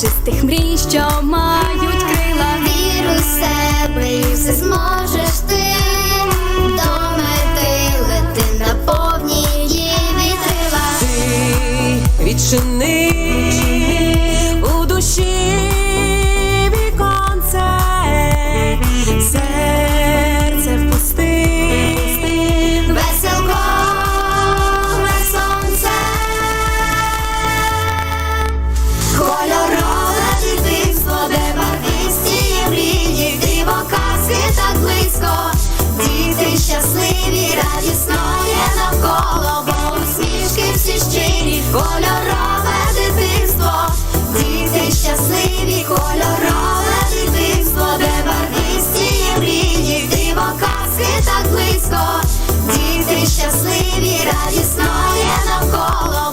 чистих мрій, що мають кольорове дитинство, діти щасливі, кольорове дитинство, де барвисті мрії, диво казки так близько, діти щасливі, радісно є навколо,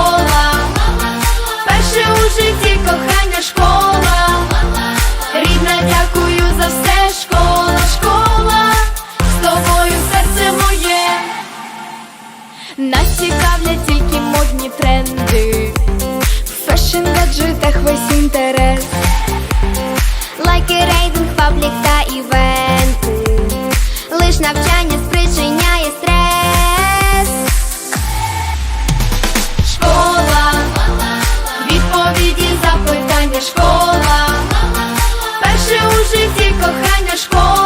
маршрутах весь інтерес, лайки, рейтинг, паблік та івенти, лиш навчання спричиняє стрес. Школа, відповіді, запитання, школа, перше у житті кохання школа.